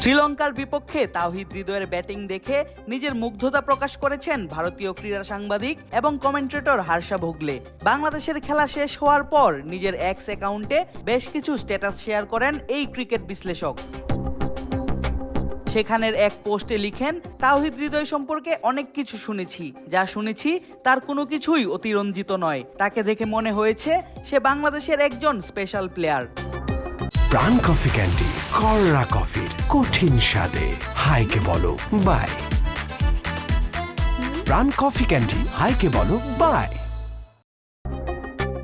শ্রীলঙ্কার বিপক্ষে তাওহিদ হৃদয়ের ব্যাটিং দেখে নিজের মুগ্ধতা প্রকাশ করেছেন ভারতীয় ক্রীড়া সাংবাদিক এবং কমেন্ট্রেটর হার্ষা ভোগলে। বাংলাদেশের খেলা শেষ হওয়ার পর নিজের এক্স অ্যাকাউন্টে বেশ কিছু স্ট্যাটাস শেয়ার করেন এই ক্রিকেট বিশ্লেষক। সেখানের এক পোস্টে লিখেন, তাওহিদ হৃদয় সম্পর্কে অনেক কিছু শুনেছি। যা শুনেছি তার কোনো কিছুই অতিরঞ্জিত নয়। তাকে দেখে মনে হয়েছে সে বাংলাদেশের একজন special player Pran coffee candy কররা coffee, কঠিন স্বাদে। হাইকে বলো, বাই। প্রাণ কফি ক্যান্ডি, হাইকে বলো, বাই।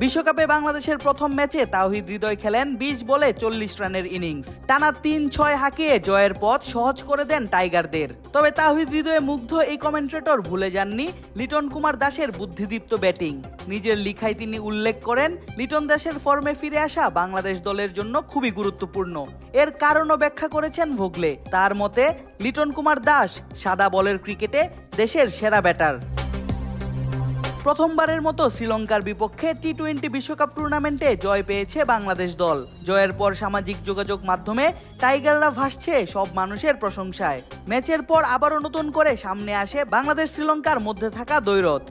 বিশ্বকাপে বাংলাদেশের প্রথম ম্যাচে তাওহিদ হৃদয় খেলেন বিশ বলে চল্লিশ রানের ইনিংস। টানা তিন ছয় হাঁকিয়ে জয়ের পথ সহজ করে দেন টাইগারদের। তবে তাওহিদ হৃদয়ে মুগ্ধ এই কমেন্ট্রেটর ভুলে যাননি লিটন কুমার দাসের বুদ্ধিদীপ্ত ব্যাটিং। নিজের লিখায় তিনি উল্লেখ করেন, লিটন দাসের ফর্মে ফিরে আসা বাংলাদেশ দলের জন্য খুবই গুরুত্বপূর্ণ। এর কারণও ব্যাখ্যা করেছেন ভোগলে। তার মতে, লিটন কুমার দাস সাদা বলের ক্রিকেটে দেশের সেরা ব্যাটার। প্রথমবারের মতো শ্রীলঙ্কার বিপক্ষে টি টোয়েন্টি বিশ্বকাপ টুর্নামেন্টে জয় পেয়েছে বাংলাদেশ দল। জয়ের পর সামাজিক যোগাযোগ মাধ্যমে টাইগাররা ভাসছে সব মানুষের প্রশংসায়। ম্যাচের পর আবারও নতুন করে সামনে আসে বাংলাদেশ শ্রীলঙ্কার মধ্যে থাকা দ্বৈরথ।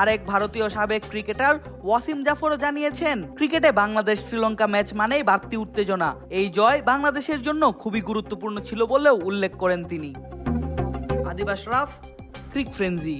আরেক ভারতীয় সাবেক ক্রিকেটার ওয়াসিম জাফরও জানিয়েছেন, ক্রিকেটে বাংলাদেশ শ্রীলঙ্কা ম্যাচ মানেই বাড়তি উত্তেজনা। এই জয় বাংলাদেশের জন্য খুবই গুরুত্বপূর্ণ ছিল বলেও উল্লেখ করেন তিনি। আদিবাস রাফ, ক্রিক ফ্রেন্জি